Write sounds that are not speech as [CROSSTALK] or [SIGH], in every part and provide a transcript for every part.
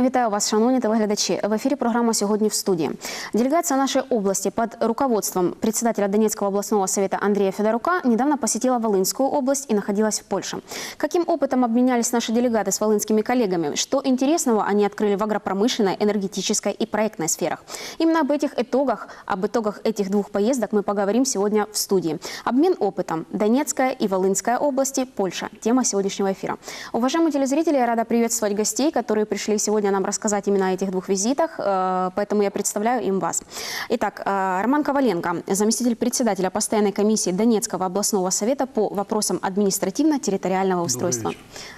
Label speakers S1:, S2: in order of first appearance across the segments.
S1: Вітаю вас, шановні телеглядачі. В ефірі програма «Сьогодні в студии». Делегация нашей области под руководством председателя Донецкого областного совета Андрея Федорука недавно посетила Волынскую область и находилась в Польше. Каким опытом обменялись наши делегаты с волынскими коллегами? Что интересного они открыли в агропромышленной, энергетической и проектной сферах? Именно об этих итогах, об итогах этих двух поездок мы поговорим сегодня в студии. Обмен опытом. Донецкая и Волынская области, Польша. Тема сегодняшнего эфира. Уважаемые телезрители, я рада приветствовать гостей, которые пришли сегодня нам рассказать именно о этих двух визитах, э, поэтому я представляю им вас. Итак, э, Роман Коваленко, заместитель председателя постоянной комиссии Донецкого областного совета по вопросам административно-территориального устройства.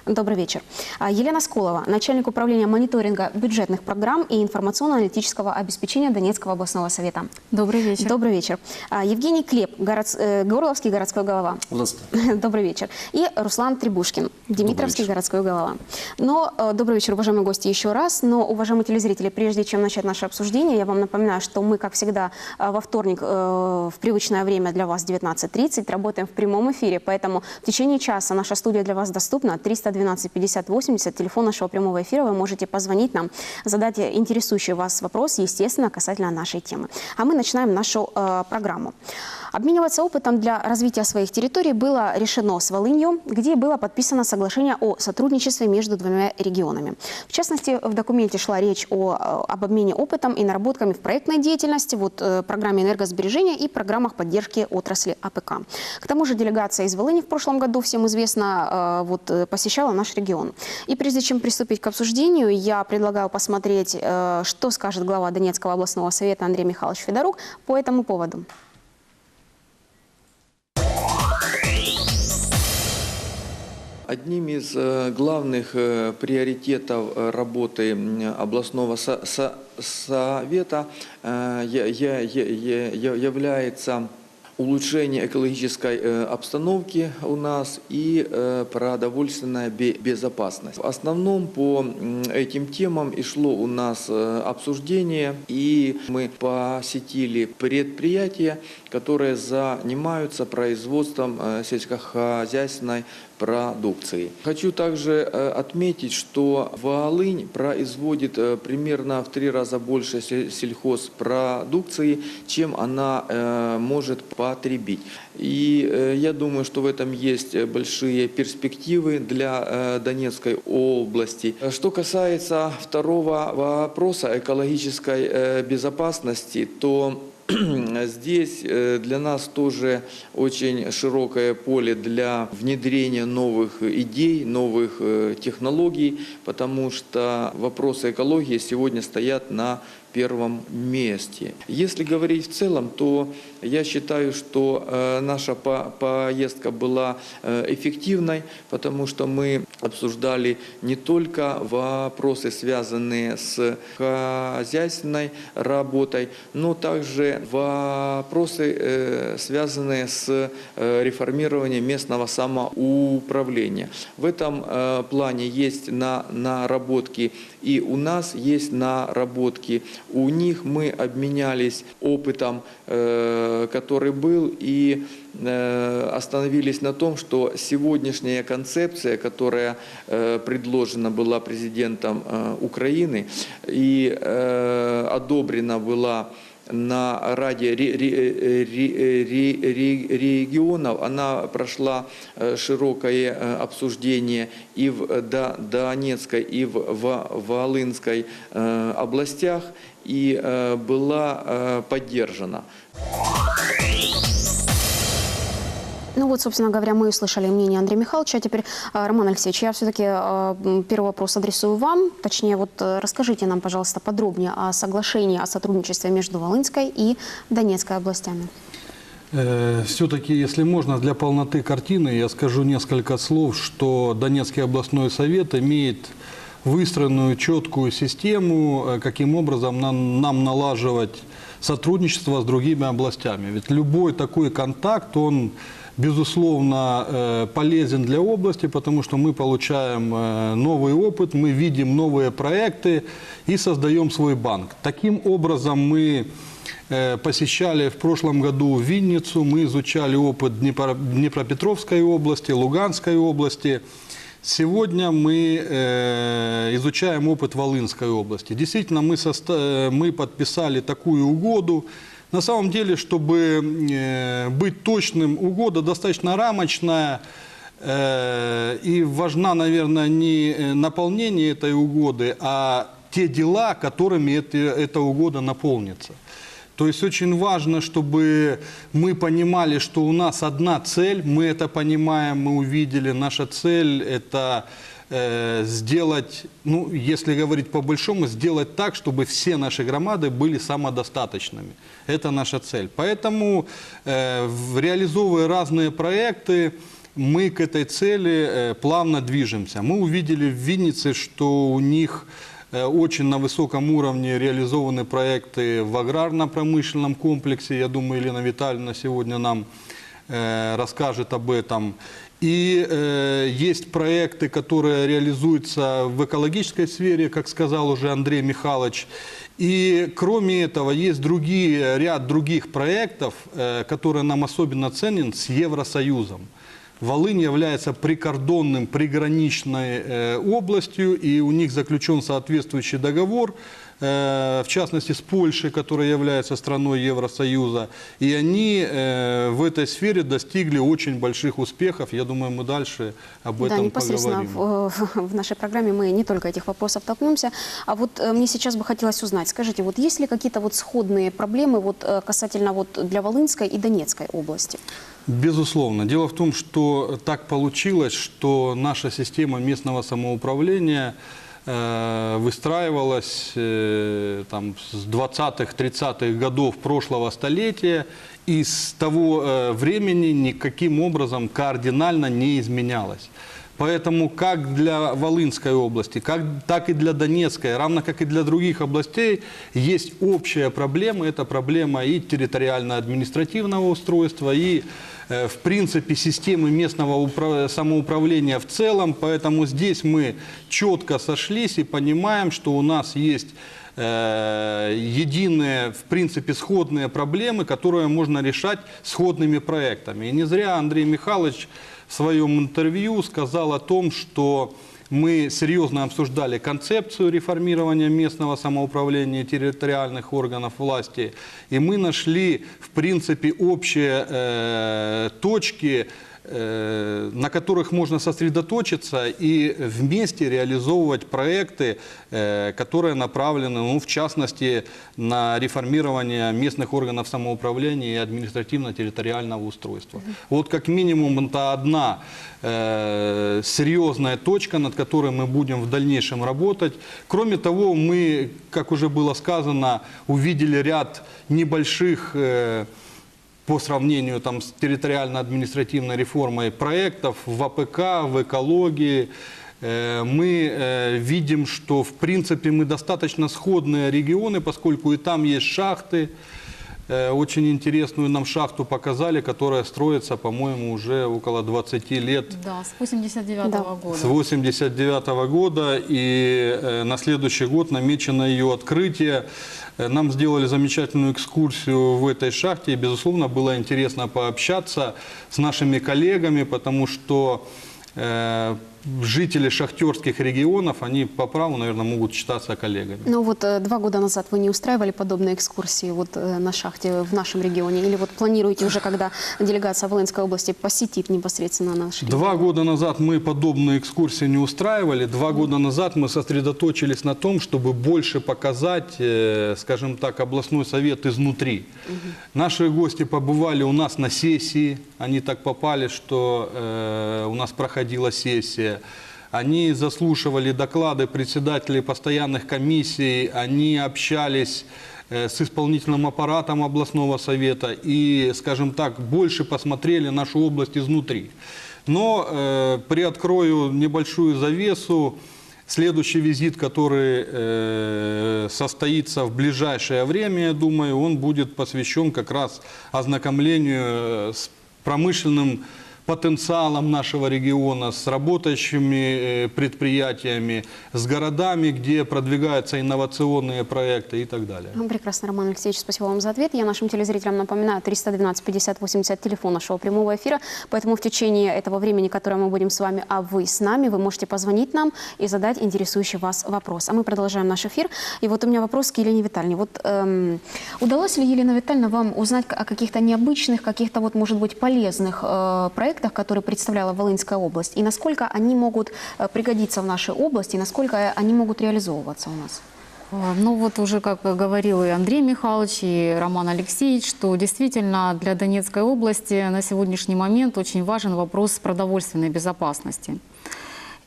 S1: Добрый вечер. А, Елена Сколова, начальник управления мониторинга бюджетных программ и информационно-аналитического обеспечения Донецкого областного совета.
S2: Добрый вечер.
S1: Добрый вечер. А, Евгений Клеп, город- э, Горловский городской голова.
S3: Здравствуйте. [LAUGHS]
S1: Добрый вечер. И Руслан Требушкин, Димитровский
S3: вечер.
S1: городской голова. Но, добрый вечер, уважаемые гости, еще раз. Но, уважаемые телезрители, прежде чем начать наше обсуждение, я вам напоминаю, что мы, как всегда, э, во вторник э, в привычное время для вас 19.30 работаем в прямом эфире, поэтому в течение часа наша студия для вас доступна. 312 50 80, телефон нашего прямого эфира. Вы можете позвонить нам, задать интересующий вас вопрос, естественно, касательно нашей темы. А мы начинаем нашу э, программу. Обмениваться опытом для развития своих территорий было решено с Волынью, где было подписано соглашение о сотрудничестве между двумя регионами. В частности, в документе шла речь о, э, об обмене опытом и наработками в проектной деятельности, вот, э, программе энергосбережения и программах поддержки отрасли АПК. К тому же делегация из Волыни в прошлом году, всем известно, э, вот, посещала наш регион. И прежде чем приступить к обсуждению, я предлагаю посмотреть, что скажет глава Донецкого областного совета Андрей Михайлович Федорук по этому поводу.
S3: Одним из главных приоритетов работы областного со- со- совета является улучшение экологической э, обстановки у нас и э, продовольственная бе- безопасность. В основном по этим темам и шло у нас э, обсуждение, и мы посетили предприятия, которые занимаются производством сельскохозяйственной продукции. Хочу также отметить, что Волынь производит примерно в три раза больше се- сельхозпродукции, чем она может потребить. И э, я думаю, что в этом есть э, большие перспективы для э, Донецкой области. Что касается второго вопроса экологической безопасности, то [CLEARS THROAT] Здесь для нас тоже очень широкое поле для внедрения новых идей, новых технологий, потому что вопросы экологии сегодня стоят на первом месте. Если говорить в целом, то я считаю, что э, наша по- поездка была э, эффективной, потому что мы обсуждали не только вопросы, связанные с хозяйственной работой, но также вопросы, э, связанные с реформированием местного самоуправления. В этом плане есть на, наработки и у нас есть наработки. У них мы обменялись опытом, э, который был, и э, остановились на том, что сегодняшняя концепция, которая э, предложена была президентом Украины и одобрена была на Раде ре- ре- ре- ре- ре- регионов, она прошла э, широкое э, обсуждение и в э, До- Донецкой, и в Во- Волынской областях, и была поддержана.
S1: Ну вот, собственно говоря, мы услышали мнение Андрея Михайловича. А теперь, э, Роман Алексеевич, я все-таки первый вопрос адресую вам. Точнее, вот э, расскажите нам, пожалуйста, подробнее о соглашении о сотрудничестве между Волынской и Донецкой областями.
S4: Все-таки, если можно, для полноты картины я скажу несколько слов, что Донецкий областной совет имеет выстроенную четкую систему, э, каким образом нам, нам налаживать сотрудничество с другими областями. Ведь любой такой контакт, он безусловно э, полезен для области, потому что мы получаем э, новый опыт, мы видим новые проекты и создаем свой банк. Таким образом мы э, посещали в прошлом году Винницу, мы изучали опыт Днепро- Днепропетровской области, Луганской области. Сегодня мы изучаем опыт Волынской области. Действительно, мы подписали такую угоду. На самом деле, чтобы э, быть точным, угода достаточно рамочная. э, и важна, наверное, не э, наполнение этой угоды, а те дела, которыми эта угода наполнится. То есть очень важно, чтобы мы понимали, что у нас одна цель, мы это понимаем, мы увидели, наша цель это э, сделать, ну, если говорить по-большому, сделать так, чтобы все наши громады были самодостаточными. Это наша цель. Поэтому, э, реализовывая разные проекты, мы к этой цели э, плавно движемся. Мы увидели в Виннице, что у них Э, Очень на высоком уровне реализованы проекты в аграрно-промышленном комплексе. Я думаю, Елена Витальевна сегодня нам расскажет об этом. И э, есть проекты, которые реализуются в экологической сфере, как сказал уже Андрей Михайлович. И кроме этого есть другие, ряд других проектов, э, которые нам особенно ценен с Евросоюзом. Волынь является прикордонным, приграничной э, областью, и у них заключен соответствующий договор, э, в частности с Польшей, которая является страной Евросоюза. И они э, в этой сфере достигли очень больших успехов. Я думаю, мы дальше об
S1: Да,
S4: этом
S1: непосредственно
S4: поговорим.
S1: в, [LAUGHS] в нашей программе мы не только этих вопросов толкнемся. А вот мне сейчас бы хотелось узнать, скажите, вот есть ли какие-то вот сходные проблемы вот касательно вот для Волынской и Донецкой области?
S4: Безусловно. Дело в том, что так получилось, что наша система местного самоуправления э, выстраивалась э, там, с 20-х, 30-х годов прошлого столетия и с того э, времени никаким образом кардинально не изменялась. Поэтому как для Волынской области, как, так и для Донецкой, равно как и для других областей, есть общая проблема. Это проблема и территориально-административного устройства, и, э, в принципе, системы местного упра- самоуправления в целом. Поэтому здесь мы четко сошлись и понимаем, что у нас есть э, единые, в принципе, сходные проблемы, которые можно решать сходными проектами. И не зря Андрей Михайлович в своем интервью сказал о том, что мы серьезно обсуждали концепцию реформирования местного самоуправления территориальных органов власти, и мы нашли, в принципе, общие э, точки, на которых можно сосредоточиться и вместе реализовывать проекты, э, которые направлены, ну, в частности, на реформирование местных органов самоуправления и административно-территориального устройства. Вот как минимум это одна э, серьезная точка, над которой мы будем в дальнейшем работать. Кроме того, мы, как уже было сказано, увидели ряд небольших э, по сравнению там, с территориально-административной реформой проектов в АПК, в экологии. Э, Мы э, видим, что в принципе мы достаточно сходные регионы, поскольку и там есть шахты. Э, Очень интересную нам шахту показали, которая строится, по-моему, уже около 20 лет
S2: Да, с 89
S1: Да.
S2: года.
S4: с 89 года, и э, на следующий год намечено ее открытие. Э, Нам сделали замечательную экскурсию в этой шахте, и, безусловно, было интересно пообщаться с нашими коллегами, потому что э, жители шахтерских регионов, они по праву, наверное, могут считаться коллегами.
S1: Ну вот э, два года назад вы не устраивали подобные экскурсии вот э, на шахте в нашем регионе? Или вот планируете уже, когда делегация Волынской области посетит непосредственно наш регион?
S4: Два года назад мы подобные экскурсии не устраивали. Два года назад мы сосредоточились на том, чтобы больше показать, э, скажем так, областной совет изнутри. Наши гости побывали у нас на сессии. Они так попали, что э, у нас проходила сессия. Они заслушивали доклады председателей постоянных комиссий, они общались э, с исполнительным аппаратом областного совета и, скажем так, больше посмотрели нашу область изнутри. Но э, приоткрою небольшую завесу. Следующий визит, который э, состоится в ближайшее время, я думаю, он будет посвящен как раз ознакомлению э, с промышленным потенциалом нашего региона, с работающими э, предприятиями, с городами, где продвигаются инновационные проекты и так далее.
S1: Ну, Прекрасно, Роман Алексеевич, спасибо вам за ответ. Я нашим телезрителям напоминаю, 312 50 80 телефон нашего прямого эфира, поэтому в течение этого времени, которое мы будем с вами, а вы с нами, вы можете позвонить нам и задать интересующий вас вопрос. А мы продолжаем наш эфир. И вот у меня вопрос к Елене Витальевне. Вот эм, удалось ли, Елена Витальевна, вам узнать о каких-то необычных, каких-то вот, может быть, полезных э, проектах, которые представляла Волынская область, и насколько они могут э, пригодиться в нашей области, и насколько они могут реализовываться у нас?
S2: А, Ну вот уже, как говорил и Андрей Михайлович, и Роман Алексеевич, что действительно для Донецкой области на сегодняшний момент очень важен вопрос продовольственной безопасности.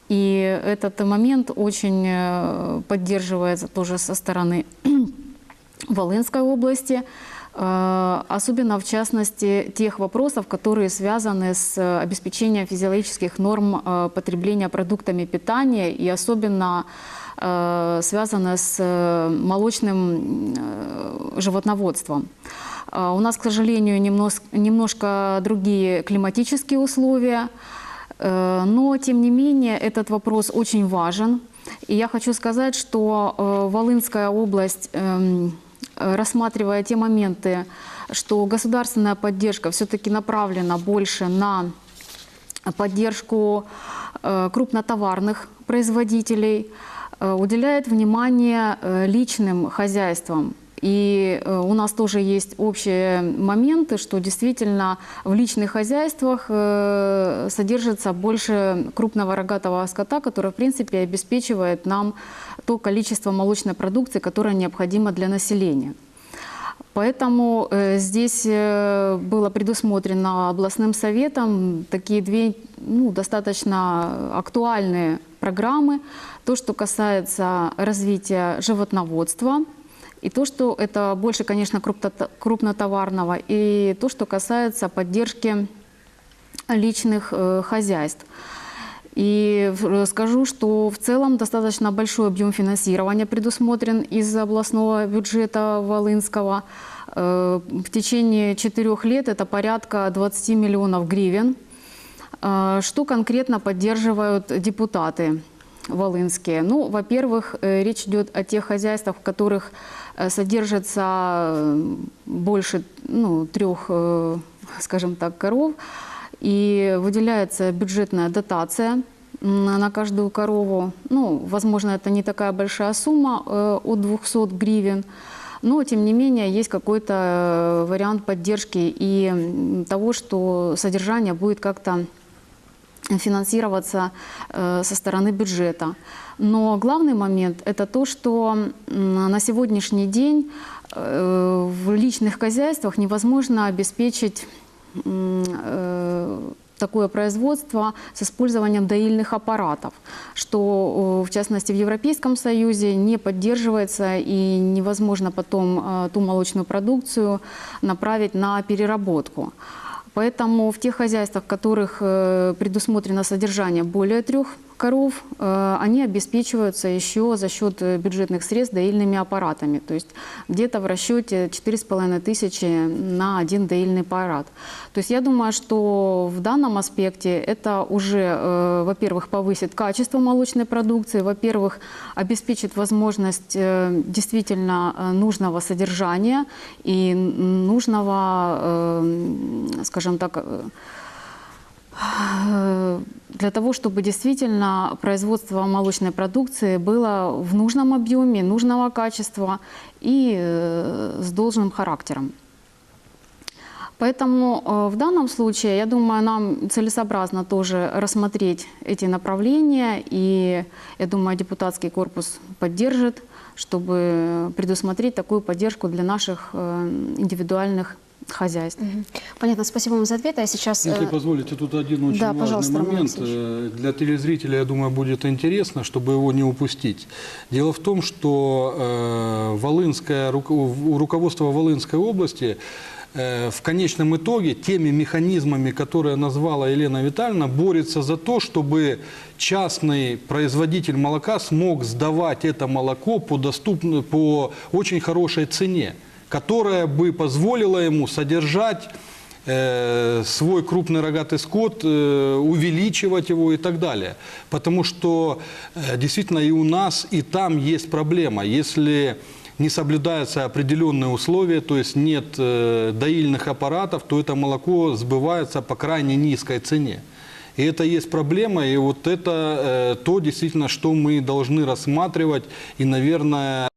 S2: И этот момент очень э, поддерживается тоже со стороны [CLEARS THROAT] Волынской области, э, особенно в частности тех вопросов, которые связаны с э, обеспечением физиологических норм э, потребления продуктами питания и особенно э, связаны с э, молочным э, животноводством. У нас, к сожалению, немножко другие климатические условия, Э, но, тем не менее, этот вопрос очень важен. И я хочу сказать, что э, Волынская область, эм, э, рассматривая те моменты, что государственная поддержка все-таки направлена больше на поддержку э, крупнотоварных производителей, э, уделяет внимание э, личным хозяйствам. И э, у нас тоже есть общие моменты, что действительно в личных хозяйствах э, содержится больше крупного рогатого скота, который, в принципе, обеспечивает нам то количество молочной продукции, которое необходимо для населения. Поэтому э, здесь было предусмотрено областным советом такие две ну, достаточно актуальные программы. То, что касается развития животноводства, и то, что это больше, конечно, крупното- крупнотоварного, и то, что касается поддержки личных э, хозяйств. И в- скажу, что в целом достаточно большой объем финансирования предусмотрен из областного бюджета Волынского. Э, В течение четырех лет это порядка 20 миллионов гривен. Э, Что конкретно поддерживают депутаты волынские? Ну, во-первых, э, речь идет о тех хозяйствах, в которых э, содержится э, больше ну, трех, скажем так, коров, и выделяется бюджетная дотация на каждую корову. Ну, возможно, это не такая большая сумма от 200 гривен, но, тем не менее, есть какой-то вариант поддержки и того, что содержание будет как-то финансироваться э, со стороны бюджета. Но главный момент – это то, что на сегодняшний день э, в личных хозяйствах невозможно обеспечить э, такое производство с использованием доильных аппаратов, что в частности в Европейском Союзе не поддерживается и невозможно потом ту молочную продукцию направить на переработку. Поэтому в тех хозяйствах, в которых э, предусмотрено содержание более трех коров, э, они обеспечиваются еще за счет э, бюджетных средств доильными аппаратами. То есть где-то в расчете 4,5 тысячи на один доильный аппарат. То есть я думаю, что в данном аспекте это уже, э, во-первых, повысит качество молочной продукции, во-первых, обеспечит возможность действительно нужного содержания и нужного, скажем так, для того, чтобы действительно производство молочной продукции было в нужном объеме, нужного качества и э, с должным характером. Поэтому э, в данном случае, я думаю, нам целесообразно тоже рассмотреть эти направления, и я думаю, депутатский корпус поддержит, чтобы предусмотреть такую поддержку для наших э, индивидуальных хозяйств.
S1: Понятно, спасибо вам за ответ. А сейчас...
S4: Если
S1: э,
S4: позволите, тут один очень
S1: Да,
S4: важный момент. Э, Для телезрителя, я думаю, будет интересно, чтобы его не упустить. Дело в том, что э, Волынское, руко- у руководства Волынской области в конечном итоге теми механизмами, которые назвала Елена Витальевна, борется за то, чтобы частный производитель молока смог сдавать это молоко по, доступной, по очень хорошей цене, которая бы позволила ему содержать э, свой крупный рогатый скот, э, увеличивать его и так далее. Потому что э, действительно и у нас, и там есть проблема. Если не соблюдаются определенные условия, то есть нет доильных аппаратов, то это молоко сбывается по крайне низкой цене. И это есть проблема, и вот это то действительно, что мы должны рассматривать и, наверное,